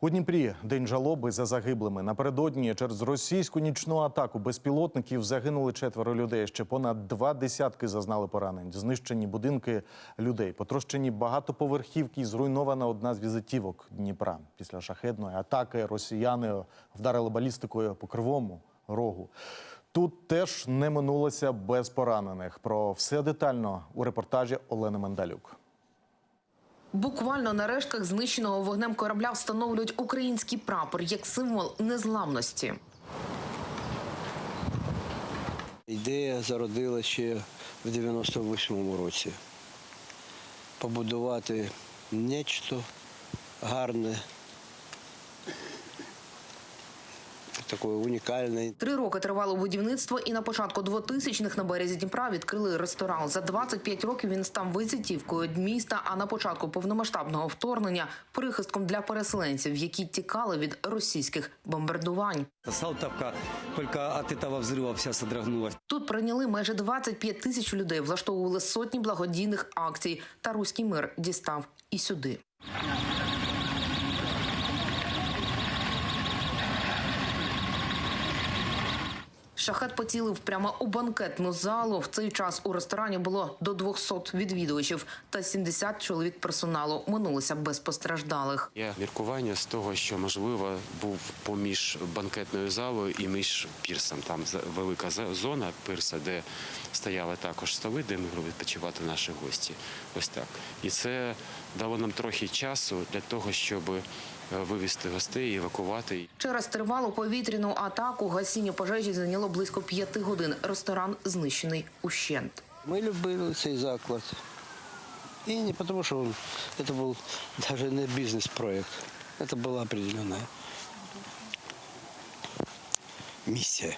У Дніпрі день жалоби за загиблими. Напередодні через російську нічну атаку безпілотників загинули четверо людей. Ще понад два десятки зазнали поранень. Знищені будинки людей, потрощені багатоповерхівки і зруйнована одна з візитівок Дніпра. Після шахедної атаки росіяни вдарили балістикою по кривому рогу. Тут теж не минулося без поранених. Про все детально у репортажі Олени Мендалюк. Буквально на рештках знищеного вогнем корабля встановлюють український прапор як символ незламності. Ідея зародила ще в 98-му році. Побудувати нечто гарне, таке унікальне. Три роки тривало будівництво, і на початку 2000-х на березі Дніпра відкрили ресторан. За 25 років він став визитівкою міста. А на початку повномасштабного вторгнення прихистком для переселенців, які тікали від російських бомбардувань. Салтовка только от этого взрыва вся содрогнулась. Тут прийняли майже 25 тисяч людей, влаштовували сотні благодійних акцій. Та руський мир дістав і сюди. Шахет поцілив прямо у банкетну залу. В цей час у ресторані було до 200 відвідувачів та 70 чоловік персоналу. Минулося без постраждалих. Є міркування з того, що можливо був поміж банкетною залою і між пірсом. Там велика зона пірса, де стояли також столи, де могли відпочивати наші гості. Ось так. І це дало нам трохи часу для того, щоб вивезти гостей, евакувати. Через тривалу повітряну атаку гасіння пожежі зайняло близько п'яти годин. Ресторан знищений ущент. Ми любили цей заклад. І не тому, що це був навіть не бізнес-проєкт. Це була определенна місія.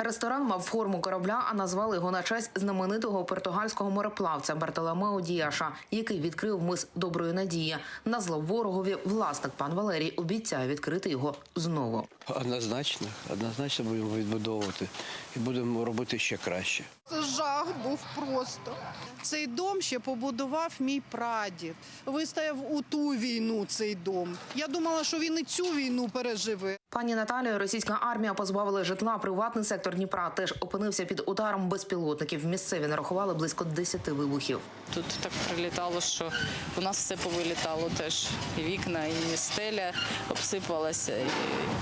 Ресторан мав форму корабля, а назвали його на честь знаменитого португальського мореплавця Бартоломео Діаша, який відкрив мис Доброї Надії. На зло ворогові власник пан Валерій обіцяє відкрити його знову. Однозначно, однозначно будемо відбудовувати і будемо робити ще краще. Це жах був просто. Цей дом ще побудував мій прадід. Вистояв у ту війну цей дом. Я думала, що він і цю війну переживе. Пані Наталію, російська армія позбавила житла. Приватний сектор Дніпра теж опинився під ударом безпілотників. Місцеві нарахували близько 10 вибухів. Тут так прилітало, що у нас все повилітало теж. І вікна, і стеля обсипалася. І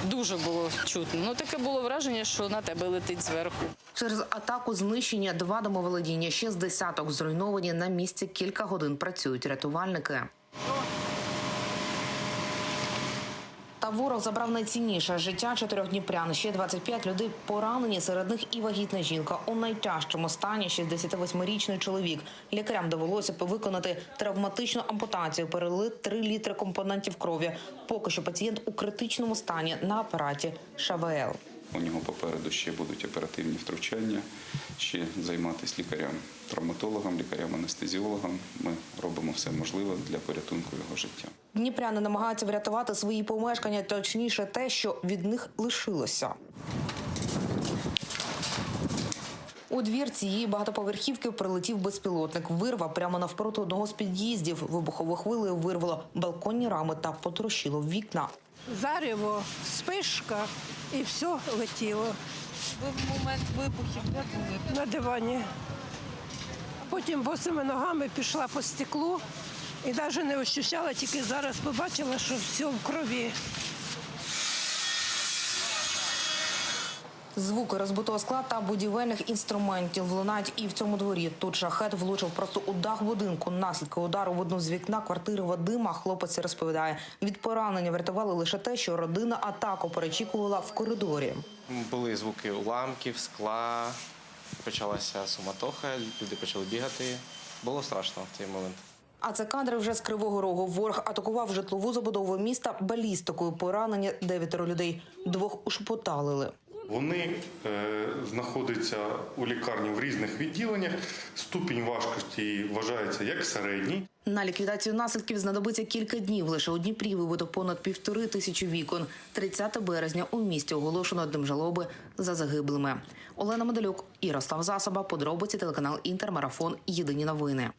дуже було чутно. Ну таке було враження, що на тебе летить зверху. Через атаку знищення два домоволодіння, ще з десяток зруйновані на місці. Кілька годин працюють рятувальники. Та ворог забрав найцінніше життя чотирьох дніпрян. Ще 25 людей поранені. Серед них і вагітна жінка. У найтяжчому стані 68-річний чоловік. Лікарям довелося виконати травматичну ампутацію. Перелили 3 літри компонентів крові. Поки що пацієнт у критичному стані на апараті ШВЛ. У нього попереду ще будуть оперативні втручання, ще займатися лікарям, травматологам, лікарям, анестезіологам. Ми робимо все можливе для порятунку його життя. Дніпряни намагаються врятувати свої помешкання, точніше, те, що від них лишилося. У двір цієї багатоповерхівки прилетів безпілотник. Вирва прямо навпроти одного з під'їздів. Вибуховою хвилею вирвало балконні рами та потрощило вікна. Зарево, спишка і все летіло. Ви в момент вибухів де були? на дивані. Потім босими ногами пішла по стеклу і навіть не ощущала, тільки зараз побачила, що все в крові. Звуки розбитого скла та будівельних інструментів лунають і в цьому дворі. Тут шахет влучив просто у дах будинку. Наслідки удару в одну з вікна квартири Вадима. Хлопець розповідає, від поранення врятували лише те, що родина атаку перечікувала в коридорі. Були звуки уламків, скла, почалася суматоха, люди почали бігати. Було страшно в той момент. А це кадри вже з Кривого Рогу. Ворог атакував житлову забудову міста балістикою. Поранені дев'ятеро людей. Двох ушпоталили. Вони е, знаходяться у лікарні в різних відділеннях. Ступінь важкості вважається як середній. На ліквідацію наслідків знадобиться кілька днів. Лише у Дніпрі вибито понад півтори тисячі вікон. 30 березня у місті оголошено днем жалоби за загиблими. Олена Медалюк, Ярослав Засоба, подробиці телеканал Інтермарафон. Єдині новини.